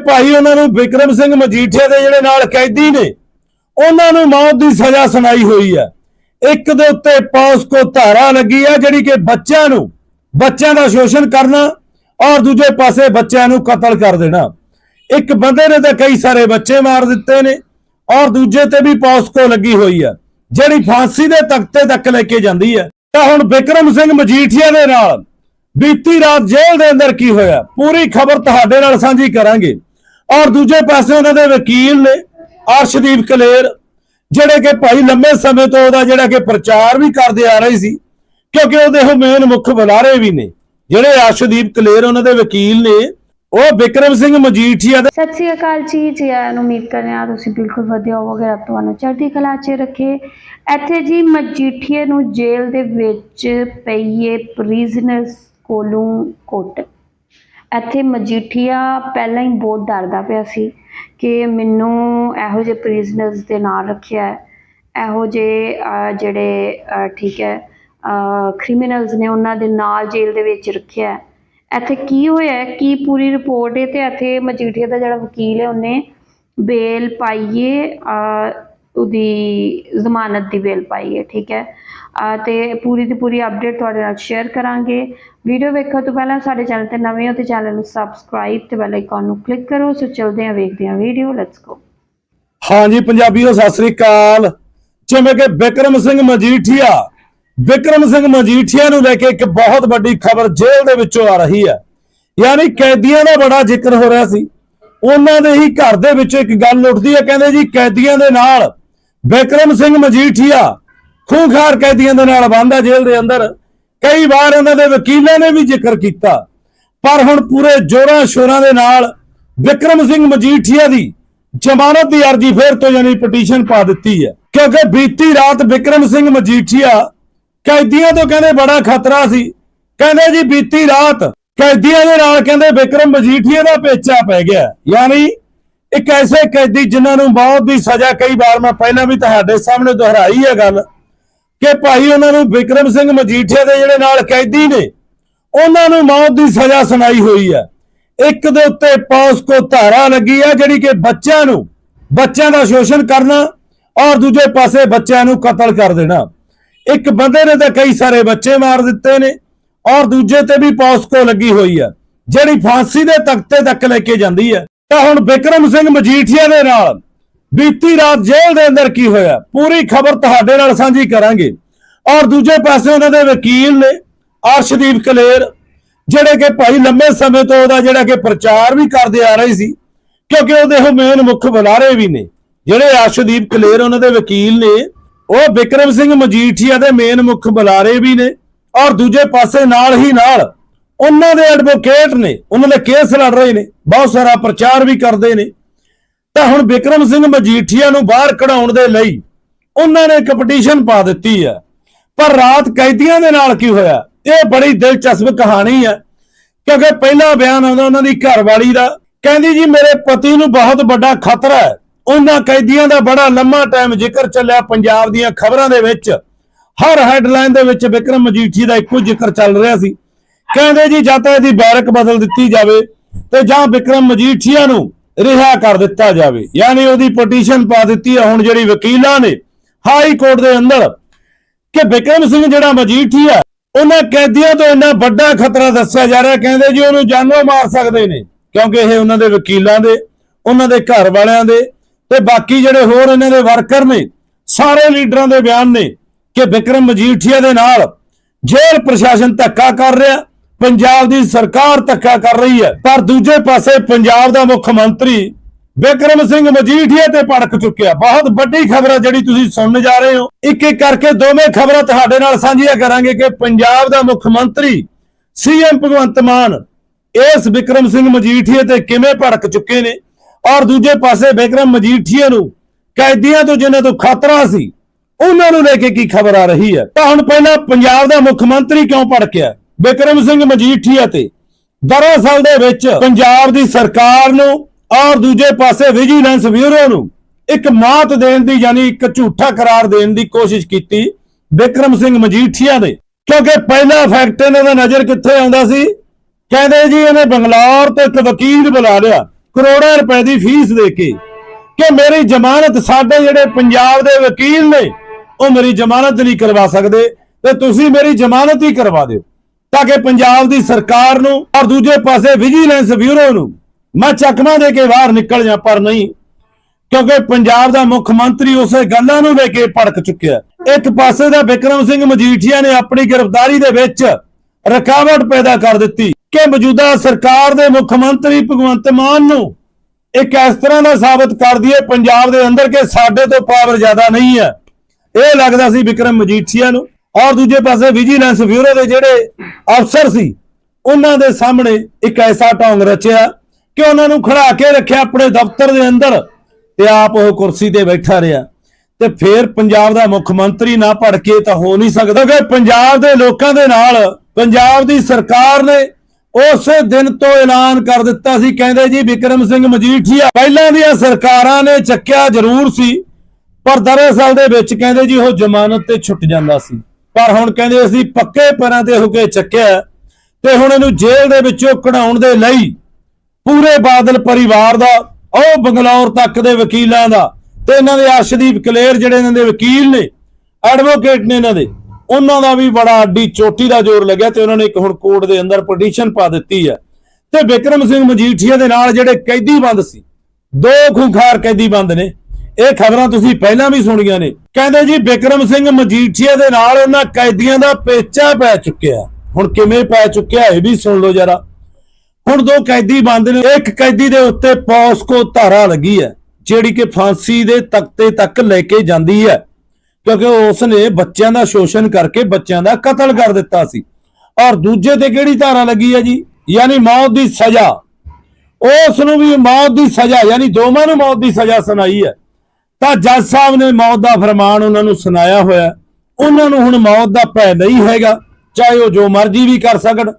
ਭਾਈ ਉਹਨਾਂ ਨੂੰ ਵਿਕਰਮ ਸਿੰਘ ਮਜੀਠੀਆ ਦੇ ਜਿਹੜੇ ਨਾਲ ਕੈਦੀ ਨੇ, ਉਹਨਾਂ ਨੂੰ ਮੌਤ ਦੀ ਸਜ਼ਾ ਸੁਣਾਈ ਹੋਈ ਹੈ। ਇੱਕ ਦੇ ਉੱਤੇ ਪੌਸਕੋ ਧਾਰਾ ਲੱਗੀ ਹੈ, ਜਿਹੜੀ ਕਿ ਬੱਚਿਆਂ ਨੂੰ, ਬੱਚਿਆਂ ਦਾ ਸ਼ੋਸ਼ਣ ਕਰਨਾ ਔਰ ਦੂਜੇ ਪਾਸੇ ਬੱਚਿਆਂ ਨੂੰ ਕਤਲ ਕਰ ਦੇਣਾ। ਇੱਕ ਬੰਦੇ ਨੇ ਤਾਂ ਕਈ ਸਾਰੇ ਬੱਚੇ ਮਾਰ ਦਿੱਤੇ ਨੇ ਔਰ ਦੂਜੇ ਤੇ ਵੀ ਪੌਸਕੋ ਲੱਗੀ ਹੋਈ ਹੈ, ਜਿਹੜੀ ਫਾਂਸੀ ਦੇ ਤਖਤੇ ਤੱਕ ਲੈ ਕੇ ਜਾਂਦੀ ਹੈ। ਤਾਂ ਹੁਣ ਵਿਕਰਮ ਸਿੰਘ ਮਜੀਠੀਆ ਦੇ ਨਾਲ ਬੀਤੀ ਰਾਤ ਜੇਲ੍ਹ ਦੇ ਅੰਦਰ ਕੀ ਹੋਇਆ, ਪੂਰੀ ਖਬਰ ਤੁਹਾਡੇ ਨਾਲ ਸਾਂਝੀ ਕਰਾਂਗੇ। ਔਰ ਦੂਜੇ ਪਾਸੇ ਉਹਨਾਂ ਦੇ ਵਕੀਲ ਨੇ, ਅਰਸ਼ਦੀਪ ਕਲੇਰ, ਜਿਹੜੇ ਕਿ ਭਾਈ ਲੰਮੇ ਸਮੇਂ ਤੋਂ ਉਹਦਾ ਜਿਹੜਾ ਕਿ ਪ੍ਰਚਾਰ ਵੀ ਕਰਦੇ ਆ ਰਹੇ ਸੀ, ਕਿਉਂਕਿ ਉਹਦੇ ਉਹ ਮੇਨ ਮੁੱਖ ਬੁਲਾਰੇ ਵੀ ਨੇ। ਜਿਹੜੇ ਅਰਸ਼ਦੀਪ ਕਲੇਰ ਉਹਨਾਂ ਦੇ ਵਕੀਲ ਨੇ, ਉਹ ਵਿਕਰਮ ਸਿੰਘ ਮਜੀਠੀਆ ਦੇ ਸਤਿ ਸ੍ਰੀ ਅਕਾਲ ਜੀ ਜੀ ਆਇਆਂ ਨੂੰ ਉਮੀਦ ਕਰਨੇ ਆ ਤੁਸੀਂ ਬਿਲਕੁਲ ਵਧੀਆ ਹੋਵੋਗੇ ਰੱਬ ਤੁਹਾਨੂੰ ਚੜ੍ਹਦੀ ਕਲਾ 'ਚ ਰੱਖੇ। ਇੱਥੇ ਜੀ ਮਜੀਠੀਏ ਨੂੰ ਜੇਲ੍ਹ ਦੇ ਵਿੱਚ ਪਈਏ ਪ੍ਰਿਜ਼ਨਰਸ ਕੋਲੋਂ ਕੁੱਟ। ਇੱਥੇ ਮਜੀਠੀਆ ਪਹਿਲਾਂ ਹੀ ਬਹੁਤ ਡਰਦਾ ਪਿਆ ਸੀ ਕਿ ਮੈਨੂੰ ਇਹੋ ਜਿਹੇ ਪ੍ਰਿਜ਼ਨਰਸ ਦੇ ਨਾਲ ਰੱਖਿਆ ਇਹੋ ਜਿਹੇ ਜਿਹੜੇ ਠੀਕ ਹੈ ਕ੍ਰਿਮੀਨਲਸ ਨੇ ਉਹਨਾਂ ਦੇ ਨਾਲ ਜੇਲ੍ਹ ਦੇ ਵਿੱਚ ਰੱਖਿਆ ਇੱਥੇ ਕੀ ਹੋਇਆ ਕੀ ਪੂਰੀ ਰਿਪੋਰਟ ਹੈ? ਤੇ ਇੱਥੇ ਮਜੀਠੀਆ ਦਾ ਜਿਹੜਾ ਵਕੀਲ ਹੈ, ਉਹਨੇ ਬੇਲ ਪਾਈਏ ਉਹਦੀ ਜ਼ਮਾਨਤ ਦੀ ਬੇਲ ਪਾਈਏ ਠੀਕ ਹੈ। ਤੇ ਪੂਰੀ ਦੀ ਪੂਰੀ ਅਪਡੇਟ ਤੁਹਾਡੇ ਨਾਲ ਸ਼ੇਅਰ ਕਰਾਂਗੇ। ਵੀਡੀਓ ਵੇਖਣ ਤੋਂ ਪਹਿਲਾਂ ਸਾਡੇ ਚੈਨਲ ਤੇ ਨਵੇਂ ਹੋ ਤੇ ਚੈਨਲ ਨੂੰ ਸਬਸਕ੍ਰਾਈਬ ਤੇ ਬੈਲ ਆਈਕਨ ਨੂੰ ਕਲਿੱਕ ਕਰੋ। ਸੋ ਚਲਦੇ ਹਾਂ, ਵੇਖਦੇ ਹਾਂ ਵੀਡੀਓ ਲੈਟਸ ਗੋ ਹਾਂਜੀ ਪੰਜਾਬੀਓ ਸਤਿ ਸ੍ਰੀ ਅਕਾਲ। ਜਿਵੇਂ ਕਿ ਵਿਕਰਮ ਸਿੰਘ ਮਜੀਠੀਆ, ਵਿਕਰਮ ਸਿੰਘ ਮਜੀਠੀਆ ਨੂੰ ਲੈ ਕੇ ਇੱਕ ਬਹੁਤ ਵੱਡੀ ਖਬਰ ਜੇਲ੍ਹ ਦੇ ਵਿੱਚੋਂ ਆ ਰਹੀ ਹੈ। ਯਾਨੀ ਕੈਦੀਆਂ ਦਾ ਬੜਾ ਜ਼ਿਕਰ ਹੋ ਰਿਹਾ ਸੀ। ਉਹਨਾਂ ਦੇ ਹੀ ਘਰ ਦੇ ਵਿੱਚ ਇੱਕ ਗੱਲ ਉੱਠਦੀ ਹੈ, ਕਹਿੰਦੇ ਜੀ ਕੈਦੀਆਂ ਦੇ ਨਾਲ ਵਿਕਰਮ ਸਿੰਘ ਮਜੀਠੀਆ ਖੂੰਖਾਰ ਕੈਦੀਆਂ ਦੇ ਨਾਲ ਬੰਦਾ ਜੇਲ੍ਹ ਦੇ ਅੰਦਰ। ਕਈ ਵਾਰ ਇਹਨਾਂ ਦੇ ਵਕੀਲਾਂ ਨੇ ਵੀ ਜ਼ਿਕਰ ਕੀਤਾ। ਪਰ ਹੁਣ ਪੂਰੇ ਜੋਰਾਂ ਸ਼ੋਰਾਂ ਦੇ ਨਾਲ ਵਿਕਰਮ ਸਿੰਘ ਮਜੀਠੀਆ ਦੀ ਜ਼ਮਾਨਤ ਦੀ ਅਰਜ਼ੀ ਫੇਰ ਤੋਂ ਯਾਨੀ ਪਟੀਸ਼ਨ ਪਾ ਦਿੱਤੀ ਹੈ। ਕਿਉਂਕਿ ਬੀਤੀ ਰਾਤ ਵਿਕਰਮ ਸਿੰਘ ਮਜੀਠੀਆ ਕੈਦੀਆਂ ਤੋਂ ਕਹਿੰਦੇ ਬੜਾ ਖਤਰਾ ਸੀ। ਕਹਿੰਦੇ ਜੀ ਬੀਤੀ ਰਾਤ ਕੈਦੀਆਂ ਦੇ ਨਾਲ ਕਹਿੰਦੇ ਵਿਕਰਮ ਮਜੀਠੀਆ ਦਾ ਪੇਚਾ ਪੈ ਗਿਆ। ਯਾਨੀ ਇੱਕ ਐਸੇ ਕੈਦੀ ਜਿਨ੍ਹਾਂ ਨੂੰ ਮੌਤ ਦੀ ਸਜ਼ਾ ਕਈ ਵਾਰ ਮੈਂ ਪਹਿਲਾਂ ਵੀ ਤੁਹਾਡੇ ਸਾਹਮਣੇ ਦੁਹਰਾਈ ਹੈ ਗੱਲ। ਕਿ ਭਾਈ ਉਹਨਾਂ ਨੂੰ ਵਿਕਰਮ ਸਿੰਘ ਮਜੀਠੀਆ ਦੇ ਜਿਹੜੇ ਨਾਲ ਕੈਦੀ ਨੇ, ਉਹਨਾਂ ਨੂੰ ਮੌਤ ਦੀ ਸਜ਼ਾ ਸੁਣਾਈ ਹੋਈ ਹੈ। ਇੱਕ ਦੇ ਉੱਤੇ ਪੌਸਕੋ ਧਾਰਾ ਲੱਗੀ ਹੈ, ਜਿਹੜੀ ਕਿ ਬੱਚਿਆਂ ਨੂੰ, ਬੱਚਿਆਂ ਦਾ ਸ਼ੋਸ਼ਣ ਕਰਨਾ ਔਰ ਦੂਜੇ ਪਾਸੇ ਬੱਚਿਆਂ ਨੂੰ ਕਤਲ ਕਰ ਦੇਣਾ। ਇੱਕ ਬੰਦੇ ਨੇ ਤਾਂ ਕਈ ਸਾਰੇ ਬੱਚੇ ਮਾਰ ਦਿੱਤੇ ਨੇ ਔਰ ਦੂਜੇ ਤੇ ਵੀ ਪੌਸਕੋ ਲੱਗੀ ਹੋਈ ਹੈ, ਜਿਹੜੀ ਫਾਂਸੀ ਦੇ ਤਖਤੇ ਤੱਕ ਲੈ ਕੇ ਜਾਂਦੀ ਹੈ। ਤਾਂ ਹੁਣ ਵਿਕਰਮ ਸਿੰਘ ਮਜੀਠੀਆ ਦੇ ਨਾਲ ਬੀਤੀ ਰਾਤ ਜੇਲ੍ਹ ਦੇ ਅੰਦਰ ਕੀ ਹੋਇਆ? ਪੂਰੀ ਖਬਰ ਤੁਹਾਡੇ ਨਾਲ ਸਾਂਝੀ ਕਰਾਂਗੇ। ਔਰ ਦੂਜੇ ਪਾਸੇ ਉਹਨਾਂ ਦੇ ਵਕੀਲ ਨੇ, ਅਰਸ਼ਦੀਪ ਕਲੇਰ, ਜਿਹੜੇ ਕਿ ਭਾਈ ਲੰਮੇ ਸਮੇਂ ਤੋਂ ਉਹਦਾ ਜਿਹੜਾ ਕਿ ਪ੍ਰਚਾਰ ਵੀ ਕਰਦੇ ਆ ਰਹੇ ਸੀ, ਕਿਉਂਕਿ ਉਹਦੇ ਉਹ ਮੇਨ ਮੁੱਖ ਬੁਲਾਰੇ ਵੀ ਨੇ। ਜਿਹੜੇ ਅਰਸ਼ਦੀਪ ਕਲੇਰ ਉਹਨਾਂ ਦੇ ਵਕੀਲ ਨੇ, ਉਹ ਵਿਕਰਮ ਸਿੰਘ ਮਜੀਠੀਆ ਦੇ ਮੇਨ ਮੁੱਖ ਬੁਲਾਰੇ ਵੀ ਨੇ। ਔਰ ਦੂਜੇ ਪਾਸੇ ਨਾਲ ਹੀ ਨਾਲ ਉਹਨਾਂ ਦੇ ਐਡਵੋਕੇਟ ਨੇ, ਉਹਨਾਂ ਦੇ ਕੇਸ ਲੜ ਰਹੇ ਨੇ, ਬਹੁਤ ਸਾਰਾ ਪ੍ਰਚਾਰ ਵੀ ਕਰਦੇ ਨੇ। ਤਾਂ ਹੁਣ ਵਿਕਰਮ ਸਿੰਘ ਮਜੀਠੀਆ ਨੂੰ ਬਾਹਰ ਕਢਾਉਣ ਦੇ ਲਈ ਉਹਨਾਂ ਨੇ ਇੱਕ ਪਟੀਸ਼ਨ ਪਾ ਦਿੱਤੀ ਹੈ। ਪਰ ਰਾਤ ਕੈਦੀਆਂ ਦੇ ਨਾਲ ਕੀ ਹੋਇਆ? ਇਹ ਬੜੀ ਦਿਲਚਸਪ ਕਹਾਣੀ ਹੈ ਕਿਉਂਕਿ ਪਹਿਲਾ ਬਿਆਨ ਆਉਂਦਾ ਉਹਨਾਂ ਦੀ ਘਰਵਾਲੀ ਦਾ, ਕਹਿੰਦੀ ਜੀ ਮੇਰੇ ਪਤੀ ਨੂੰ ਬਹੁਤ ਵੱਡਾ ਖਤਰਾ ਹੈ। ਉਹਨਾਂ ਕੈਦੀਆਂ ਦਾ ਬੜਾ ਲੰਮਾ ਟਾਈਮ ਜ਼ਿਕਰ ਚੱਲਿਆ ਪੰਜਾਬ ਦੀਆਂ ਖਬਰਾਂ ਦੇ ਵਿੱਚ। ਹਰ ਹੈਡਲਾਈਨ ਦੇ ਵਿੱਚ ਵਿਕਰਮ ਮਜੀਠੀ ਦਾ ਇੱਕੋ ਜ਼ਿਕਰ ਚੱਲ ਰਿਹਾ ਸੀ। ਕਹਿੰਦੇ ਜੀ ਜਾਂ ਤਾਂ ਇਹਦੀ ਬੈਰਕ ਬਦਲ ਦਿੱਤੀ ਜਾਵੇ ਤੇ ਜਾਂ ਵਿਕਰਮ ਮਜੀਠੀਆ ਨੂੰ ਰਿਹਾ ਕਰ ਦਿੱਤਾ ਜਾਵੇ। ਯਾਨੀ ਉਹਦੀ ਪਟੀਸ਼ਨ ਪਾ ਦਿੱਤੀ ਹੈ ਹੁਣ ਜਿਹੜੀ ਵਕੀਲਾਂ ਨੇ ਹਾਈ ਕੋਰਟ ਦੇ ਅੰਦਰ ਕਿ ਬਿਕਰਮ ਸਿੰਘ ਜਿਹੜਾ ਮਜੀਠੀਆ ਉਹਨਾਂ ਕੈਦੀਆਂ ਤੋਂ ਇੰਨਾ ਵੱਡਾ ਖਤਰਾ ਦੱਸਿਆ ਜਾ ਰਿਹਾ, ਕਹਿੰਦੇ ਜੀ ਉਹਨੂੰ ਜਾਨੋਂ ਮਾਰ ਸਕਦੇ ਨੇ। ਕਿਉਂਕਿ ਇਹ ਉਹਨਾਂ ਦੇ ਵਕੀਲਾਂ ਦੇ, ਉਹਨਾਂ ਦੇ ਘਰ ਵਾਲਿਆਂ ਦੇ ਤੇ ਬਾਕੀ ਜਿਹੜੇ ਹੋਰ ਇਹਨਾਂ ਦੇ ਵਰਕਰ ਨੇ, ਸਾਰੇ ਲੀਡਰਾਂ ਦੇ ਬਿਆਨ ਨੇ ਕਿ ਵਿਕਰਮ ਮਜੀਠੀਆ ਦੇ ਨਾਲ ਜੇਲ੍ਹ ਪ੍ਰਸ਼ਾਸਨ ਧੱਕਾ ਕਰ ਰਿਹਾ ਪੰਜਾਬ ਦੀ ਸਰਕਾਰ ਧੱਕਾ ਕਰ ਰਹੀ ਹੈ। ਪਰ ਦੂਜੇ ਪਾਸੇ ਪੰਜਾਬ ਦਾ ਮੁੱਖ ਮੰਤਰੀ ਵਿਕਰਮ ਸਿੰਘ ਮਜੀਠੀਆ ਤੇ ਭੜਕ ਚੁੱਕਿਆ। ਬਹੁਤ ਵੱਡੀ ਖਬਰ ਹੈ ਜਿਹੜੀ ਤੁਸੀਂ ਸੁਣਨ ਜਾ ਰਹੇ ਹੋ। ਇੱਕ ਇੱਕ ਕਰਕੇ ਦੋਵੇਂ ਖਬਰਾਂ ਤੁਹਾਡੇ ਨਾਲ ਸਾਂਝੀਆਂ ਕਰਾਂਗੇ ਕਿ ਪੰਜਾਬ ਦਾ ਮੁੱਖ ਮੰਤਰੀ ਸੀਐਮ ਭਗਵੰਤ ਮਾਨ ਇਸ ਵਿਕਰਮ ਸਿੰਘ ਮਜੀਠੀਆ ਤੇ ਕਿਵੇਂ ਭੜਕ ਚੁੱਕੇ ਨੇ ਔਰ ਦੂਜੇ ਪਾਸੇ ਵਿਕਰਮ ਮਜੀਠੀਆ ਨੂੰ ਕੈਦੀਆਂ ਤੋਂ ਜਿਨ੍ਹਾਂ ਤੋਂ ਖਤਰਾ ਸੀ, ਉਹਨਾਂ ਨੂੰ ਲੈ ਕੇ ਕੀ ਖਬਰ ਆ ਰਹੀ ਹੈ? ਤਾਂ ਹੁਣ ਪਹਿਲਾਂ ਪੰਜਾਬ ਦਾ ਮੁੱਖ ਮੰਤਰੀ ਕਿਉਂ ਭੜਕਿਆ? ਬਿਕਰਮ ਸਿੰਘ ਮਜੀਠੀਆ ਤੇ। ਦਰਅਸਲ ਦੇ ਵਿੱਚ ਪੰਜਾਬ ਦੀ ਸਰਕਾਰ ਨੂੰ ਔਰ ਦੂਜੇ ਪਾਸੇ ਵਿਜੀਲੈਂਸ ਬਿਊਰੋ ਨੂੰ ਇੱਕ ਮਾਤ ਦੇਣ ਦੀ ਯਾਨੀ ਇੱਕ ਝੂਠਾ ਕਰਾਰ ਦੇਣ ਦੀ ਕੋਸ਼ਿਸ਼ ਕੀਤੀ ਬਿਕਰਮ ਸਿੰਘ ਮਜੀਠੀਆ ਨੇ। ਕਿਉਂਕਿ ਪਹਿਲਾ ਫੈਕਟ ਇਹਨਾਂ ਦਾ ਨਜ਼ਰ ਕਿੱਥੇ ਆਉਂਦਾ ਸੀ? ਕਹਿੰਦੇ ਜੀ ਇਹਨੇ ਬੰਗਲੌਰ ਤੋਂ ਇੱਕ ਵਕੀਲ ਬੁਲਾ ਲਿਆ, ਕਰੋੜਾਂ ਰੁਪਏ ਦੀ ਫੀਸ ਦੇ ਕੇ। ਕਿ ਮੇਰੀ ਜ਼ਮਾਨਤ ਸਾਡੇ ਜਿਹੜੇ ਪੰਜਾਬ ਦੇ ਵਕੀਲ ਨੇ, ਉਹ ਮੇਰੀ ਜ਼ਮਾਨਤ ਨਹੀਂ ਕਰਵਾ ਸਕਦੇ, ਤੇ ਤੁਸੀਂ ਮੇਰੀ ਜ਼ਮਾਨਤ ਹੀ ਕਰਵਾ ਦਿਓ। ਤਾਂ ਕਿ ਪੰਜਾਬ ਦੀ ਸਰਕਾਰ ਨੂੰ ਔਰ ਦੂਜੇ ਪਾਸੇ ਵਿਜੀਲੈਂਸ ਬਿਊਰੋ ਨੂੰ ਮੈਂ ਚੱਕਮਾ ਦੇ ਕੇ ਬਾਹਰ ਨਿਕਲ ਜਾ ਪਰ ਨਹੀਂ, ਕਿਉਂਕਿ ਪੰਜਾਬ ਦਾ ਮੁੱਖ ਮੰਤਰੀ ਉਸੇ ਗੱਲਾਂ ਨੂੰ ਲੈ ਕੇ ਭੜਕ ਚੁੱਕਿਆ ਇੱਕ ਪਾਸੇ ਦਾ ਬਿਕਰਮ ਸਿੰਘ ਮਜੀਠੀਆ ਨੇ ਆਪਣੀ ਗ੍ਰਿਫਤਾਰੀ ਦੇ ਵਿੱਚ ਰੁਕਾਵਟ ਪੈਦਾ ਕਰ ਦਿੱਤੀ ਕਿ ਮੌਜੂਦਾ ਸਰਕਾਰ ਦੇ ਮੁੱਖ ਮੰਤਰੀ ਭਗਵੰਤ ਮਾਨ ਨੂੰ ਇੱਕ ਇਸ ਤਰ੍ਹਾਂ ਦਾ ਸਾਬਤ ਕਰ ਦਈਏ, ਪੰਜਾਬ ਦੇ ਅੰਦਰ ਕਿ ਸਾਡੇ ਤੋਂ ਪਾਵਰ ਜ਼ਿਆਦਾ ਨਹੀਂ ਹੈ। ਇਹ ਲੱਗਦਾ ਸੀ ਵਿਕਰਮ ਮਜੀਠੀਆ ਨੂੰ। ਔਰ ਦੂਜੇ ਪਾਸੇ ਵਿਜੀਲੈਂਸ ਬਿਊਰੋ ਦੇ ਜਿਹੜੇ ਅਫਸਰ ਸੀ, ਉਹਨਾਂ ਦੇ ਸਾਹਮਣੇ ਇੱਕ ਐਸਾ ਢੋਂਗ ਰਚਿਆ ਕਿ ਉਹਨਾਂ ਨੂੰ ਖੜਾ ਕੇ ਰੱਖਿਆ ਆਪਣੇ ਦਫ਼ਤਰ ਦੇ ਅੰਦਰ ਤੇ ਆਪ ਉਹ ਕੁਰਸੀ ਤੇ ਬੈਠਾ ਰਿਹਾ। ਤੇ ਫੇਰ ਪੰਜਾਬ ਦਾ ਮੁੱਖ ਮੰਤਰੀ ਨਾ ਭੜ ਕੇ ਤਾਂ ਹੋ ਨਹੀਂ ਸਕਦਾ ਕਿ ਪੰਜਾਬ ਦੇ ਲੋਕਾਂ ਦੇ ਨਾਲ ਪੰਜਾਬ ਦੀ ਸਰਕਾਰ ਨੇ ਉਸੇ ਦਿਨ ਤੋਂ ਐਲਾਨ ਕਰ ਦਿੱਤਾ ਸੀ। ਕਹਿੰਦੇ ਜੀ, ਵਿਕਰਮ ਸਿੰਘ ਮਜੀਠੀਆ ਪਹਿਲਾਂ ਦੀਆਂ ਸਰਕਾਰਾਂ ਨੇ ਚੱਕਿਆ ਜ਼ਰੂਰ ਸੀ, ਪਰ ਦਰਅਸਲ ਦੇ ਵਿੱਚ ਕਹਿੰਦੇ ਜੀ ਉਹ ਜ਼ਮਾਨਤ ਤੇ ਛੁੱਟ ਜਾਂਦਾ ਸੀ। ਪਰ ਹੁਣ ਕਹਿੰਦੇ ਅਸੀਂ ਪੱਕੇ ਪੈਰਾਂ ਤੇ ਹੋ ਕੇ ਚੱਕਿਆ ਤੇ ਹੁਣ ਇਹਨੂੰ ਜੇਲ੍ਹ ਦੇ ਵਿੱਚੋਂ ਕਢਾਉਣ ਦੇ ਲਈ ਪੂਰੇ ਬਾਦਲ ਪਰਿਵਾਰ ਦਾ, ਉਹ ਬੰਗਲੌਰ ਤੱਕ ਦੇ ਵਕੀਲਾਂ ਦਾ ਤੇ ਇਹਨਾਂ ਦੇ ਅਰਸ਼ਦੀਪ ਕਲੇਰ ਜਿਹੜੇ ਇਹਨਾਂ ਦੇ ਵਕੀਲ ਨੇ ਐਡਵੋਕੇਟ ਨੇ ਇਹਨਾਂ ਦੇ, ਉਹਨਾਂ ਦਾ ਵੀ ਬੜਾ ਅੱਡੀ ਚੋਟੀ ਦਾ ਜ਼ੋਰ ਲੱਗਿਆ ਤੇ ਉਹਨਾਂ ਨੇ ਇੱਕ ਹੁਣ ਕੋਰਟ ਦੇ ਅੰਦਰ ਪਟੀਸ਼ਨ ਪਾ ਦਿੱਤੀ ਹੈ। ਤੇ ਵਿਕਰਮ ਸਿੰਘ ਮਜੀਠੀਆ ਦੇ ਨਾਲ ਜਿਹੜੇ ਕੈਦੀ ਬੰਦ ਸੀ, ਦੋ ਖੁੰਖਾਰ ਕੈਦੀ ਬੰਦ ਨੇ ਇਹ ਖਬਰਾਂ ਤੁਸੀਂ ਪਹਿਲਾਂ ਵੀ ਸੁਣੀਆਂ ਨੇ। ਕਹਿੰਦੇ ਜੀ ਵਿਕਰਮ ਸਿੰਘ ਮਜੀਠੀਆ ਦੇ ਨਾਲ ਉਹਨਾਂ ਕੈਦੀਆਂ ਦਾ ਪੇਚਾ ਪੈ ਚੁੱਕਿਆ ਹੁਣ ਕਿਵੇਂ ਪੈ ਚੁੱਕਿਆ ਇਹ ਵੀ ਸੁਣ ਲਓ ਜਰਾ। ਹੁਣ ਦੋ ਕੈਦੀ ਬੰਦ ਨੇ, ਇੱਕ ਕੈਦੀ ਦੇ ਉੱਤੇ ਪੌਸਕੋ ਧਾਰਾ ਲੱਗੀ ਹੈ, ਜਿਹੜੀ ਕਿ ਫਾਂਸੀ ਦੇ ਤਖਤੇ ਤੱਕ ਲੈ ਕੇ ਜਾਂਦੀ ਹੈ। ਕਿਉਂਕਿ ਉਸ ਨੇ ਬੱਚਿਆਂ ਦਾ ਸ਼ੋਸ਼ਣ ਕਰਕੇ ਬੱਚਿਆਂ ਦਾ ਕਤਲ ਕਰ ਦਿੱਤਾ ਸੀ। ਔਰ ਦੂਜੇ ਤੇ ਕਿਹੜੀ ਧਾਰਾ ਲੱਗੀ ਹੈ ਜੀ? ਯਾਨੀ ਮੌਤ ਦੀ ਸਜ਼ਾ। ਉਸ ਨੂੰ ਵੀ ਮੌਤ ਦੀ ਸਜ਼ਾ, ਯਾਨੀ ਦੋਵਾਂ ਨੂੰ ਮੌਤ ਦੀ ਸਜ਼ਾ ਸੁਣਾਈ ਹੈ। ਤਾਂ ਜੱਜ ਸਾਹਿਬ ਨੇ ਮੌਤ ਦਾ ਫਰਮਾਨ ਉਹਨਾਂ ਨੂੰ ਸੁਣਾਇਆ ਹੋਇਆ। ਉਹਨਾਂ ਨੂੰ ਹੁਣ ਮੌਤ ਦਾ ਭੈ ਨਹੀਂ ਹੈਗਾ, ਚਾਹੇ ਉਹ ਜੋ ਮਰਜ਼ੀ ਵੀ ਕਰ ਸਕਣ।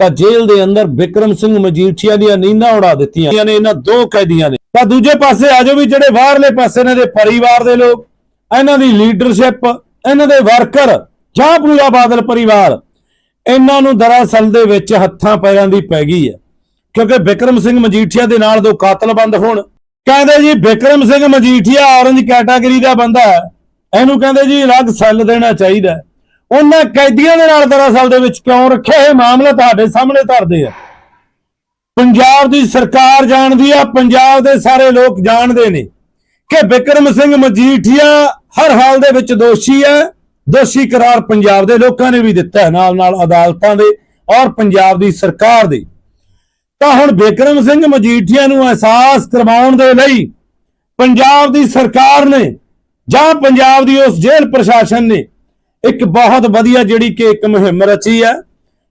ਤਾਂ ਜੇਲ੍ਹ ਦੇ ਅੰਦਰ ਵਿਕਰਮ ਸਿੰਘ ਮਜੀਠੀਆ ਦੀਆਂ ਨੀਂਦਾਂ ਉਡਾ ਦਿੱਤੀਆਂ। ਨੇ ਇਹਨਾਂ ਦੋ ਕੈਦੀਆਂ ਨੇ। ਤਾਂ ਦੂਜੇ ਪਾਸੇ ਆਜੋ ਵੀ ਜਿਹੜੇ ਬਾਹਰਲੇ ਪਾਸੇ ਇਹਨਾਂ ਦੇ ਪਰਿਵਾਰ ਦੇ ਲੋਕ, ਇਹਨਾਂ ਦੀ ਲੀਡਰਸ਼ਿਪ, ਇਹਨਾਂ ਦੇ ਵਰਕਰ, ਜਾਂ ਪੂਰਾ ਬਾਦਲ ਪਰਿਵਾਰ, ਇਹਨਾਂ ਨੂੰ ਦਰਅਸਲ ਦੇ ਵਿੱਚ ਹੱਥਾਂ ਪੈਰਾਂ ਦੀ ਪੈ ਗਈ ਹੈ। ਕਿਉਂਕਿ ਵਿਕਰਮ ਸਿੰਘ ਮਜੀਠੀਆ ਦੇ ਨਾਲ ਦੋ ਕਾਤਲ ਬੰਦ ਹੋਣ। ਕਹਿੰਦੇ ਜੀ ਵਿਕਰਮ ਸਿੰਘ ਮਜੀਠੀਆ ਔਰੰਜ ਕੈਟਾਗਰੀ ਦਾ ਬੰਦਾ ਹੈ। ਇਹਨੂੰ ਕਹਿੰਦੇ ਜੀ ਅਲੱਗ ਸੈੱਲ ਦੇਣਾ ਚਾਹੀਦਾ ਉਹਨਾਂ ਕੈਦੀਆਂ ਦੇ ਨਾਲ ਦਰਅਸਲ ਦੇ ਵਿੱਚ ਕਿਉਂ ਰੱਖਿਆ ਇਹ ਮਾਮਲਾ ਤੁਹਾਡੇ ਸਾਹਮਣੇ ਧਰਦੇ ਆ। ਪੰਜਾਬ ਦੀ ਸਰਕਾਰ ਜਾਣਦੀ ਆ, ਪੰਜਾਬ ਦੇ ਸਾਰੇ ਲੋਕ ਜਾਣਦੇ ਨੇ ਕਿ ਵਿਕਰਮ ਸਿੰਘ ਮਜੀਠੀਆ ਹਰ ਹਾਲ ਦੇ ਵਿੱਚ ਦੋਸ਼ੀ ਹੈ। ਦੋਸ਼ੀ ਕਰਾਰ ਪੰਜਾਬ ਦੇ ਲੋਕਾਂ ਨੇ ਵੀ ਦਿੱਤਾ ਨਾਲ ਨਾਲ ਅਦਾਲਤਾਂ ਦੇ ਔਰ ਪੰਜਾਬ ਦੀ ਸਰਕਾਰ ਦੇ। ਤਾਂ ਹੁਣ ਵਿਕਰਮ ਸਿੰਘ ਮਜੀਠੀਆ ਨੂੰ ਅਹਿਸਾਸ ਕਰਵਾਉਣ ਦੇ ਲਈ ਪੰਜਾਬ ਦੀ ਸਰਕਾਰ ਨੇ ਜਾਂ ਪੰਜਾਬ ਦੀ ਉਸ ਜੇਲ੍ਹ ਪ੍ਰਸ਼ਾਸਨ ਨੇ ਇੱਕ ਬਹੁਤ ਵਧੀਆ ਜਿਹੜੀ ਕਿ ਇੱਕ ਮੁਹਿੰਮ ਰਚੀ ਹੈ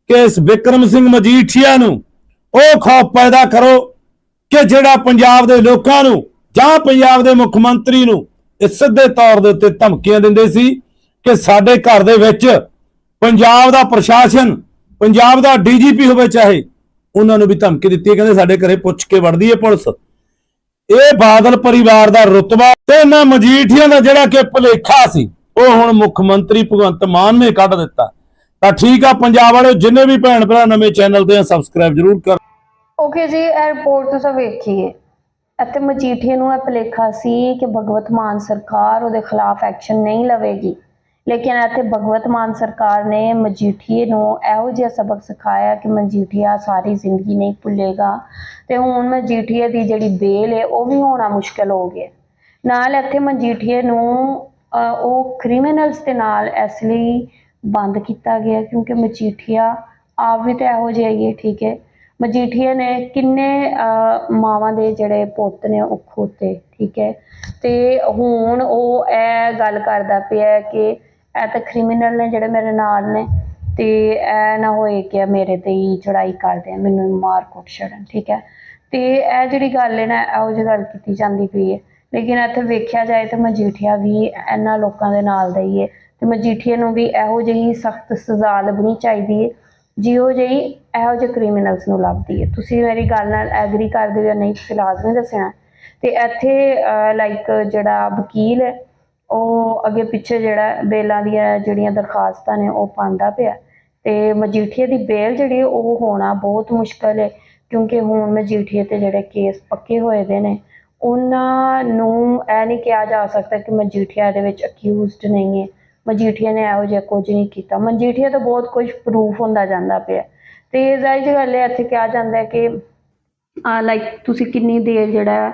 ਕਿ ਇਸ ਵਿਕਰਮ ਸਿੰਘ ਮਜੀਠੀਆ ਨੂੰ ਉਹ ਖੌਫ ਪੈਦਾ ਕਰੋ ਕਿ ਜਿਹੜਾ ਪੰਜਾਬ ਦੇ ਲੋਕਾਂ ਨੂੰ ਜਾਂ ਪੰਜਾਬ ਦੇ ਮੁੱਖ ਮੰਤਰੀ ਨੂੰ ਇਹ ਸਿੱਧੇ ਤੌਰ ਦੇ ਉੱਤੇ ਧਮਕੀਆਂ ਦਿੰਦੇ ਸੀ ਕਿ ਸਾਡੇ ਘਰ ਦੇ ਵਿੱਚ ਪੰਜਾਬ ਦਾ ਪ੍ਰਸ਼ਾਸਨ, ਪੰਜਾਬ ਦਾ ਡੀਜੀਪੀ ਹੋਵੇ ਚਾਹੇ ਉਹਨਾਂ ਨੂੰ ਵੀ ਧਮਕੀ ਦਿੱਤੀ ਹੈ, ਕਹਿੰਦੇ ਸਾਡੇ ਘਰੇ ਪੁੱਛ ਕੇ ਵੜਦੀ ਹੈ ਪੁਲਿਸ। ਇਹ ਬਾਦਲ ਪਰਿਵਾਰ ਦਾ ਰੁਤਬਾ ਤੇ ਇਹਨਾਂ ਮਜੀਠੀਆਂ ਦਾ ਜਿਹੜਾ ਕਿ ਭੁਲੇਖਾ ਸੀ ਉਹ ਹੁਣ ਮੁੱਖ ਮੰਤਰੀ ਭਗਵੰਤ ਮਾਨ ਨੇ ਕੱਢ ਦਿੱਤਾ। ਤਾਂ ਠੀਕ ਆ ਪੰਜਾਬ ਵਾਲਿਓ ਜਿੰਨੇ ਵੀ ਭੈਣ ਭਰਾ ਨਵੇਂ ਚੈਨਲ ਤੇ ਸਬਸਕ੍ਰਾਈਬ ਜਰੂਰ ਕਰ। ਓਕੇ ਜੀ ਇਹ ਰਿਪੋਰਟ ਤੁਸੀਂ ਵੇਖੀਏ। ਅਤੇ ਮਜੀਠੀਏ ਨੂੰ ਇਹ ਭੁਲੇਖਾ ਸੀ ਕਿ ਭਗਵਤ ਮਾਨ ਸਰਕਾਰ ਉਹਦੇ ਖਿਲਾਫ ਐਕਸ਼ਨ ਨਹੀਂ ਲਵੇਗੀ। ਲੇਕਿਨ ਇੱਥੇ ਭਗਵਤ ਮਾਨ ਸਰਕਾਰ ਨੇ ਮਜੀਠੀਏ ਨੂੰ ਇਹੋ ਜਿਹਾ ਸਬਕ ਸਿਖਾਇਆ ਕਿ ਮਜੀਠੀਆ ਸਾਰੀ ਜ਼ਿੰਦਗੀ ਨਹੀਂ ਭੁੱਲੇਗਾ ਤੇ ਹੁਣ ਮਜੀਠੀਏ ਦੀ ਜਿਹੜੀ ਬੇਲ ਹੈ ਉਹ ਵੀ ਹੋਣਾ ਮੁਸ਼ਕਲ ਹੋ ਗਿਆ। ਨਾਲ ਇੱਥੇ ਮਜੀਠੀਏ ਨੂੰ ਉਹ ਕ੍ਰਿਮੀਨਲਸ ਦੇ ਨਾਲ ਇਸ ਲਈ ਬੰਦ ਕੀਤਾ ਗਿਆ ਕਿਉਂਕਿ ਮਜੀਠੀਆ ਆਪ ਵੀ ਤਾਂ ਇਹੋ ਜਿਹਾ ਹੀ ਹੈ ਠੀਕ ਹੈ ਮਜੀਠੀਏ ਨੇ ਕਿੰਨੇ ਅਹ, ਮਾਵਾਂ ਦੇ ਜਿਹੜੇ ਪੁੱਤ ਨੇ ਉਹ ਖੋਤੇ ਠੀਕ ਹੈ ਤੇ ਹੁਣ ਉਹ ਇਹ ਗੱਲ ਕਰਦਾ ਪਿਆ ਕਿ ਇਹ ਤਾਂ ਕ੍ਰਿਮੀਨਲ ਨੇ ਜਿਹੜੇ ਮੇਰੇ ਨਾਲ ਨੇ ਅਤੇ ਇਹ ਨਾ ਹੋਏ ਕਿ ਮੇਰੇ ਤੇ ਹੀ ਚੜ੍ਹਾਈ ਕਰਦੇ ਆ, ਮੈਨੂੰ ਮਾਰ ਕੁੱਟ ਛੱਡਣ, ਠੀਕ ਹੈ? ਅਤੇ ਇਹ ਜਿਹੜੀ ਗੱਲ ਹੈ ਨਾ, ਇਹੋ ਜਿਹੀ ਗੱਲ ਕੀਤੀ ਜਾਂਦੀ ਪਈ ਹੈ। ਲੇਕਿਨ ਇੱਥੇ ਵੇਖਿਆ ਜਾਏ ਤਾਂ ਮਜੀਠੀਆ ਵੀ ਇਹਨਾਂ ਲੋਕਾਂ ਦੇ ਨਾਲ ਦਾ ਹੀ ਹੈ ਤੇ ਮਜੀਠੀਆ ਨੂੰ ਵੀ ਇਹੋ ਜਿਹੀ ਸਖਤ ਸਜ਼ਾ ਲੱਭਣੀ ਚਾਹੀਦੀ ਹੈ, ਜਿਹੋ ਜਿਹੀ ਇਹੋ ਜਿਹੇ ਕ੍ਰਿਮੀਨਲਸ ਨੂੰ ਲੱਭਦੀ ਹੈ। ਤੁਸੀਂ ਮੇਰੀ ਗੱਲ ਨਾਲ ਐਗਰੀ ਕਰਦੇ ਹੋ ਜਾਂ ਨਹੀਂ, ਤੁਸੀਂ ਲਾਜ਼ਮੀ ਦੱਸਣਾ ਅਤੇ ਇੱਥੇ ਲਾਈਕ ਜਿਹੜਾ ਵਕੀਲ ਹੈ ਉਹ ਅੱਗੇ ਪਿੱਛੇ ਜਿਹੜਾ ਬੇਲਾਂ ਦੀਆਂ ਜਿਹੜੀਆਂ ਦਰਖਾਸਤਾਂ ਨੇ ਉਹ ਪਾਉਂਦਾ ਪਿਆ। ਤੇ ਮਜੀਠੀਏ ਦੀ ਬੇਲ ਜਿਹੜੀ ਉਹ ਹੋਣਾ ਬਹੁਤ ਮੁਸ਼ਕਲ ਹੈ ਕਿਉਂਕਿ ਹੁਣ ਮਜੀਠੀਏ ਤੇ ਜਿਹੜੇ ਕੇਸ ਪੱਕੇ ਹੋਏ ਦੇ ਨੇ, ਉਹਨਾਂ ਨੂੰ ਇਹ ਨਹੀਂ ਕਿਹਾ ਜਾ ਸਕਦਾ ਕਿ ਮਜੀਠੀਆ ਦੇ ਵਿੱਚ ਅਕਿਊਜ਼ਡ ਨਹੀਂ ਹੈ ਮਜੀਠੀਆ ਨੇ ਇਹੋ ਜਿਹਾ ਕੁਝ ਨਹੀਂ ਕੀਤਾ। ਮਜੀਠੀਆ ਤੋਂ ਬਹੁਤ ਕੁਝ ਪ੍ਰੂਫ ਹੁੰਦਾ ਜਾਂਦਾ ਪਿਆ। ਤੇ ਜ਼ਾਹਿਰ ਜਿਹੀ ਗੱਲ ਹੈ ਇੱਥੇ ਕਿਹਾ ਜਾਂਦਾ ਕਿ ਲਾਈਕ ਤੁਸੀਂ ਕਿੰਨੀ ਦੇਰ ਜਿਹੜਾ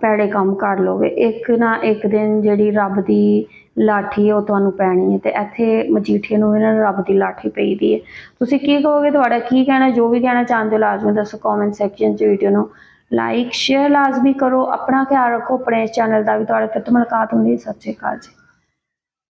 ਭੈੜੇ ਕੰਮ ਕਰ ਲੋਗੇ ਇੱਕ ਨਾ ਇੱਕ ਦਿਨ ਜਿਹੜੀ ਰੱਬ ਦੀ ਲਾਠੀ ਹੈ ਉਹ ਤੁਹਾਨੂੰ ਪੈਣੀ ਹੈ ਤੇ ਇੱਥੇ ਮਜੀਠੀਆ ਨੂੰ ਇਹਨਾਂ ਨੂੰ ਰੱਬ ਦੀ ਲਾਠੀ ਪਈ ਦੀ ਹੈ ਤੁਸੀਂ ਕੀ ਕਹੋਗੇ ਤੁਹਾਡਾ? ਕੀ ਕਹਿਣਾ? ਜੋ ਵੀ ਕਹਿਣਾ ਚਾਹੁੰਦੇ ਹੋ, ਲਾਜ਼ਮੀ ਦੱਸੋ ਕਮੈਂਟ ਸੈਕਸ਼ਨ 'ਚ ਵੀਡੀਓ ਨੂੰ। ਲਾਈਕ ਸ਼ੇਅਰ ਲਾਜ਼ਮੀ ਕਰੋ। ਆਪਣਾ ਖਿਆਲ ਰੱਖੋ। ਆਪਣੇ ਚੈਨਲ ਦਾ ਵੀ ਤੁਹਾਡੇ ਫਿਰ ਤੋਂ ਮੁਲਾਕਾਤ ਹੁੰਦੀ ਹੈ। ਸਤਿ ਸ਼੍ਰੀ ਅਕਾਲ ਜੀ।